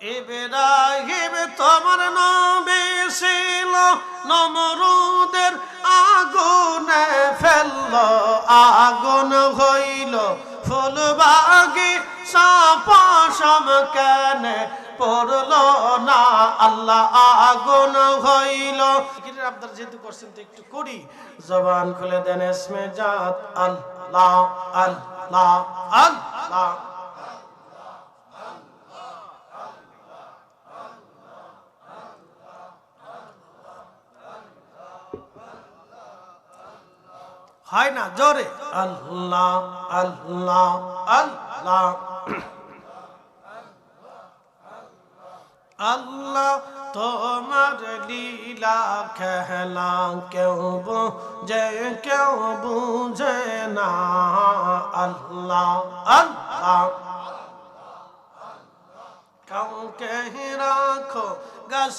ইব্রাহিম তোমার নবী ছিল, নমরুদের আগুনে ফেলল, আগুন হইল, ফুলবাগি সাপাশম কেনে পড়ল না, আল্লাহ আগুন হইল। আপনার যেহেতু করছেন, তো একটু করি। জবান খুলে দেন এসমে জাত, আল্লাহ আল্লাহ আল্লাহ। হয় না, জোরে। আল্লাহ আল্লাহ আল্লাহ। আল্লাহ, তোমার লীলা খেলা কেউ বুঝে কেউ বুঝে না। আল্লাহ আল্লাহ। কাউকে রাখো, গাছ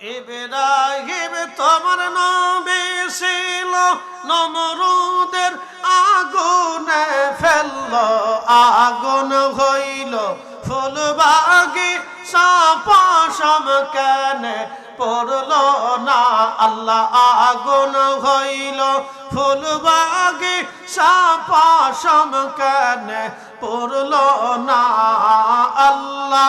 ইব্রাহিম তোমার নবী ছিল, নমরুদের আগুনে ফেলল, আগুন হইল। ফুলবাগি সাপাশম কেনে পড়ল না, আল্লাহ আগুন হইল। ফুলবাগি সাপাশম কেনে পড়ল না, আল্লাহ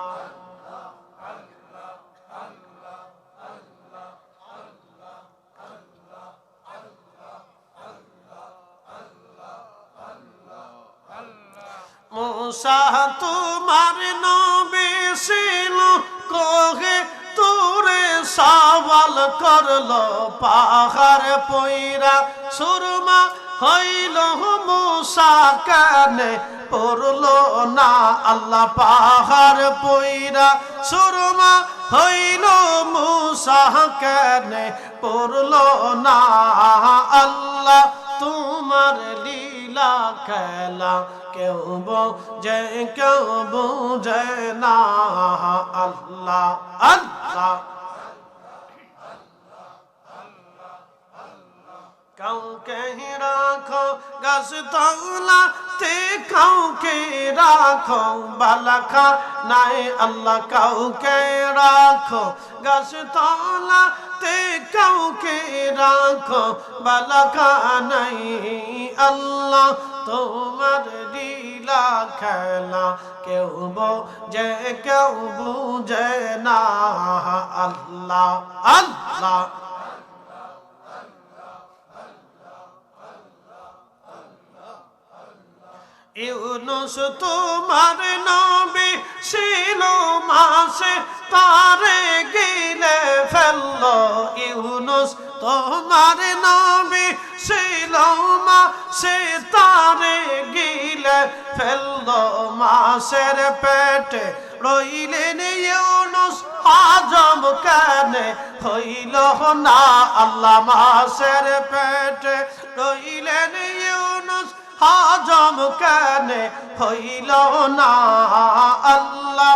মুসা তোমার নবী ছিল। কোহে, তোরে সওয়াল করল পাহাড় পইরা। সুরমা হইল মুসা কানে, পড়ল না আল্লাহ পাহাড় পইরা। সুরমা হইল মুসা কানে, পড়ল না আল্লাহ তোমার লীলা খেলা, কেউ বুঝে কেউ বুঝে না। আল্লাহ আল্লাহ, কাউকে রাখো গাছ তলাতে কাউকে রাখো, বালাখা নাই, আল্লাহ কাউকে রাখো। গাছ তলাতে কাউকে রাখো, বালাখা নাই। আল্লাহ, তোমার লীলা খেলা কেউ বুঝে কেউ বুঝে না। আল্লাহ আল্লাহ ইউনুস তোমার নবী ছিল মাসে, তারে গিলে ফেলল। ইউনুস তোমার নবী মাসে তারে গিলে ফেলল মাসের পেটে। রইলেন ইউনুস, আজম কানে? হইল না আল্লাহ মাসের পেটে। রইলেন ইউনুস হাজম কানে? হইল না আল্লাহ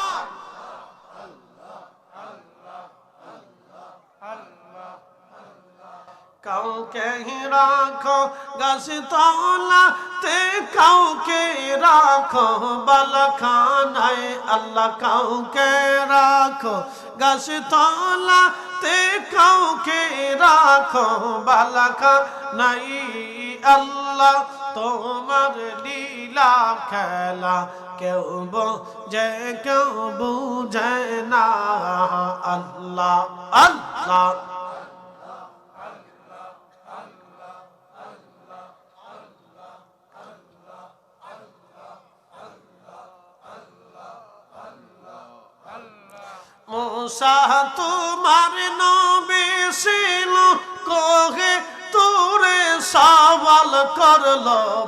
কাউকে রাখো গাছ তলাতে কাউকে রাখো বালখানায়, আল্লাহ কাউকে রাখো গাছ তলাতে কাউকে রাখো বালখানাই আল্লাহ তোমার লীলা খেলা কেউ বোঝে, কেউ বুঝে না, আল্লাহ আল্লাহ। মুসা তোমার নবী ছিল। কোহে, তোরে সওয়াল করল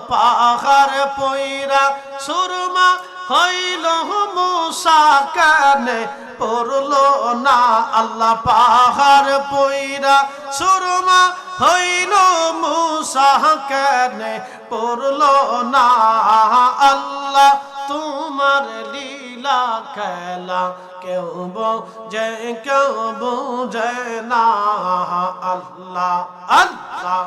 পাহাড় পইরা। সুরমা হইল মুসা কানে, পড়ল না আল্লাহ পাহাড় পইরা। সুরমা হইল মুসা কানে, পড়ল না আল্লাহ তোমার লীলা খেলা, কেউ বোঝে কেউ বোঝে না। আল্লাহ আল্লাহ,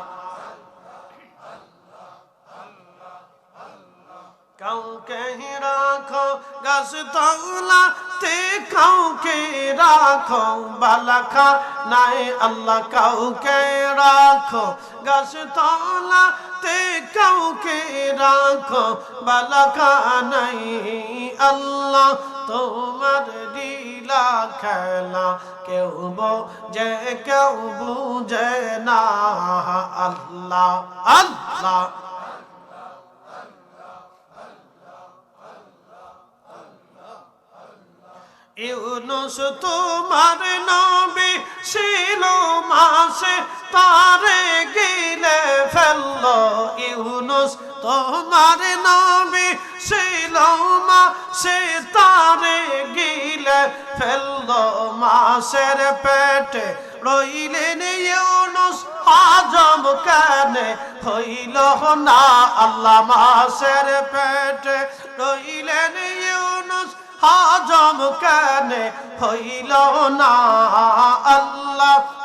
কাউকে রাখো, গাছ তলা তে কাউকে রাখো, বালাখা নাই, আল্লাহ কাউকে রাখো। গাছ তলা তে কাউকে রাখো, বালাখা নাই, আল্লাহ তোমার লীলা খেলা কেউ বোঝে, কেউ বুঝে না। আল্লাহ আল্লাহ। ইউনুস তোমার নবী ছিল মাসে, তারে গিলে ফেলল। ইউনুস তোমার নবী ছিল মাসে তারে গিলে ফেলল মাসের পেটে। রইলেন ইউনুস, আজম কানে? হইল না আল্লাহ মাসের পেটে। রইলেন ইউনুস হাজম কানে? হইল না আল্লাহ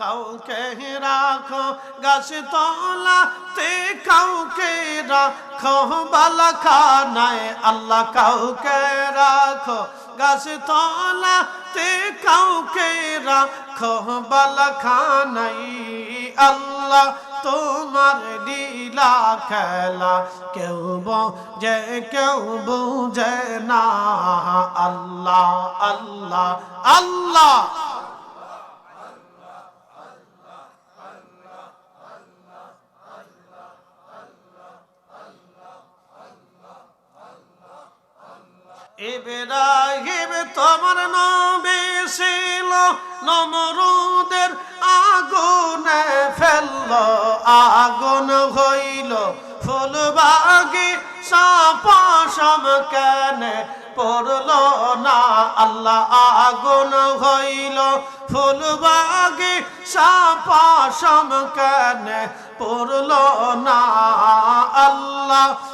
কাউকে রাখো গাছ তলা তে কাউকে রাখো বালাখানায়। আল্লাহ কাউকে রাখো গাছ তলা তে কাউকে রাখো বালাখানাই আল্লাহ তোমার লীলা খেলা, কেউ বোঝে, কেউ বুঝে না। আল্লাহ আল্লাহ আল্লাহ। ইব্রাহিম তোমার নবী ছিল, নমরুদের আগুনে ফেলল, আগুন হইল। ফুলবাগি সাপাশম কেনে পড়ল না, আল্লাহ আগুন হইল। ফুলবাগি সাপাশম কেনে পড়ল না, আল্লাহ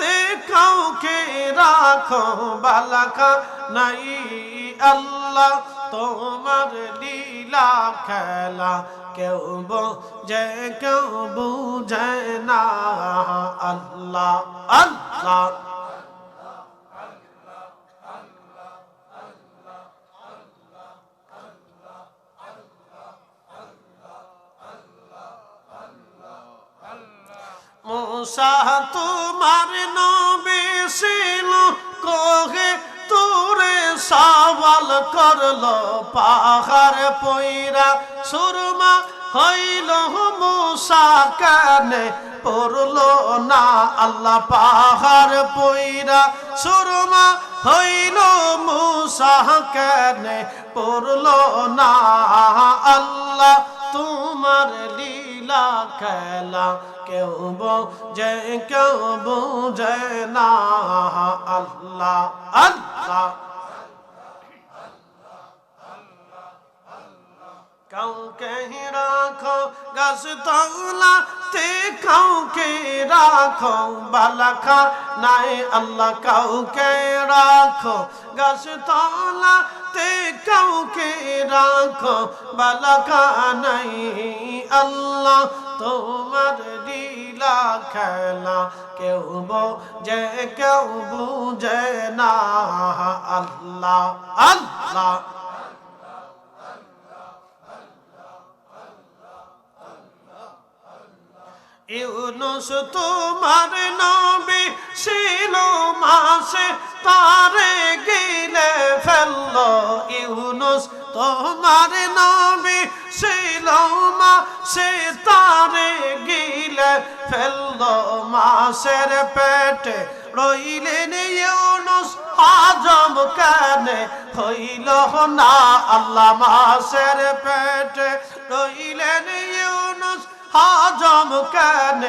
তে কাউকে রাখো বালাকা নাই আল্লাহ, তোমার লীলা খেলা কেউ বোঝে, কেউ বুঝে না। আল্লাহ আল্লাহ। মুসা তোমার নবী ছিল। কোহে, তোরে সওয়াল করল পাহাড় পইরা। সুরমা হইল মুসা কানে, পড়ল না আল্লাহ পাহাড় পইরা। সুরমা হইল মুসা কানে, পড়ল না আল্লাহ তোমার লীলা খেলা, কেউ বোঝে কেউ বোঝে না। আল্লাহ আল্লাহ, কাউকে রাখো, গাছ তলাতে কাউকে রাখো বালাখা নাই, আল্লাহ কাউকে রাখো। গাছ তলাতে কাউকে রাখো বালাখা নাই। আল্লাহ, তোমার লীলা খেলা কেউ বোঝে, কেউ বুঝে না। আল্লাহ আল্লাহ ইউনুস তোমার নবী ছিল মাসে তারে গিলে ফেলল। ইউনুস তোমার নবী মাসে তারে গিলে ফেলল মাসের পেটে। রইলেন ইউনুস, আজম কানে? হইল না আল্লাহ মাসের পেটে। রইলেন ইউনুস হাজম কানে?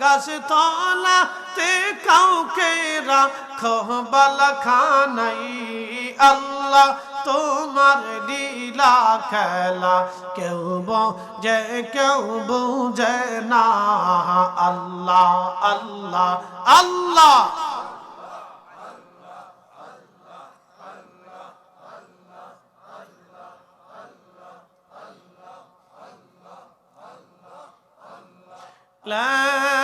গাছ তলাতে কাউকে রাখো বালাখানাই। আল্লাহ, তোমার লীলা খেলা কেউ বোঝে, কেউ বুঝে না। আল্লাহ আল্লাহ আল্লাহ। لا